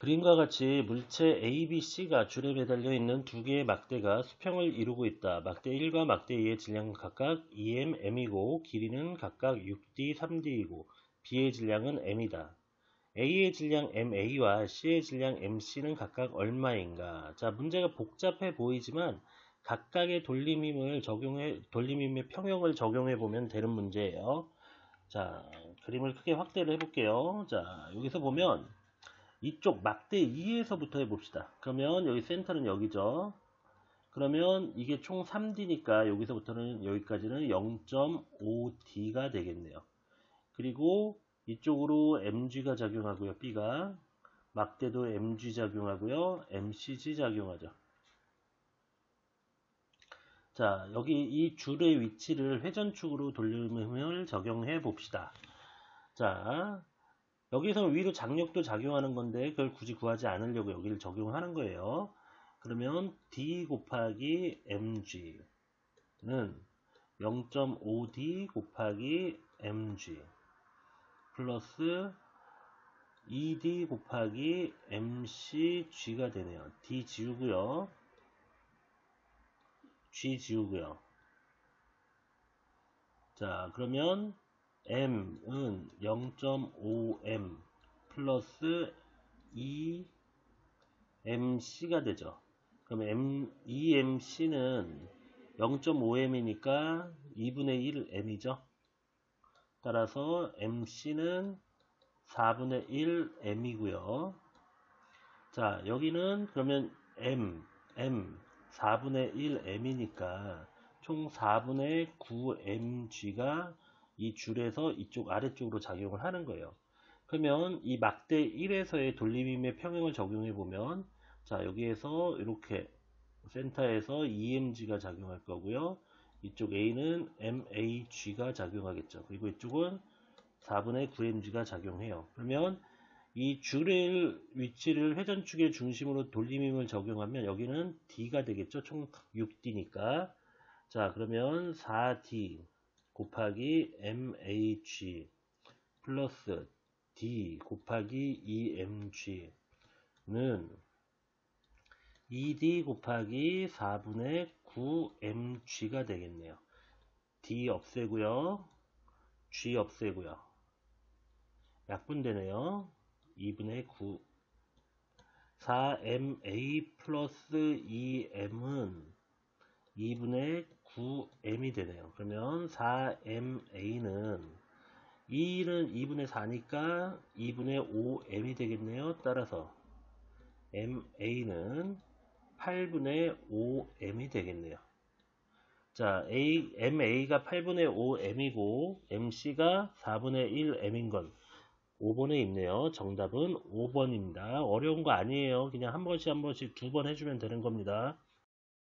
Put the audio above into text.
그림과 같이 물체 A, B, C가 줄에 매달려 있는 두 개의 막대가 수평을 이루고 있다. 막대 1과 막대 2의 질량은 각각 2m, m이고 길이는 각각 6d, 3d이고 B의 질량은 m이다. A의 질량 MA와 C의 질량 MC는 각각 얼마인가? 자, 문제가 복잡해 보이지만 각각의 돌림힘을 적용해 돌림힘의 평형을 적용해 보면 되는 문제예요. 자, 그림을 크게 확대를 해 볼게요. 자, 여기서 보면 이쪽 막대 2에서부터 해봅시다. 그러면 여기 센터는 여기죠. 그러면 이게 총 3D니까 여기서부터는 여기까지는 0.5D가 되겠네요. 그리고 이쪽으로 MG가 작용하고요. B가 막대도 MG 작용하고요. MCG 작용하죠. 자, 여기 이 줄의 위치를 회전축으로 돌림을 적용해 봅시다. 자, 여기서 위로 장력도 작용하는 건데 그걸 굳이 구하지 않으려고 여기를 적용하는 거예요. 그러면 D 곱하기 mg는 0.5D 곱하기 mg 플러스 2D 곱하기 mcg가 되네요. D 지우고요. G 지우고요. 자, 그러면 m은 0.5m 플러스 2mc가 되죠. 그럼 m, 2mc는 0.5m이니까 2분의 1 m이죠. 따라서 mc는 4분의 1 m이고요. 자, 여기는 그러면 m, m 4분의 1 m이니까 총 4분의 9 mg가 이 줄에서 이쪽 아래쪽으로 작용을 하는 거예요. 그러면 이 막대 1에서의 돌림힘의 평형을 적용해 보면 자 여기에서 이렇게 센터에서 EMG가 작용할 거고요. 이쪽 A는 MAG가 작용하겠죠. 그리고 이쪽은 4분의 9mg가 작용해요. 그러면 이 줄의 위치를 회전축의 중심으로 돌림힘을 적용하면 여기는 D가 되겠죠. 총 6D니까. 자, 그러면 4D 곱하기 MAG 플러스 D 곱하기 EMG는 2D 곱하기 4분의 9mg가 되겠네요. D 없애고요. G 없애고요. 약분되네요. 2분의 9 4ma 플러스 2m은 2분의 9m이 되네요. 그러면 4ma는 2는 2분의 4니까 2분의 5m이 되겠네요. 따라서 ma는 8분의 5m이 되겠네요. 자, A, MA가 8분의 5M이고 MC가 4분의 1M인 건 5번에 있네요. 정답은 5번입니다. 어려운 거 아니에요. 그냥 한 번씩 한 번씩 두 번 해주면 되는 겁니다.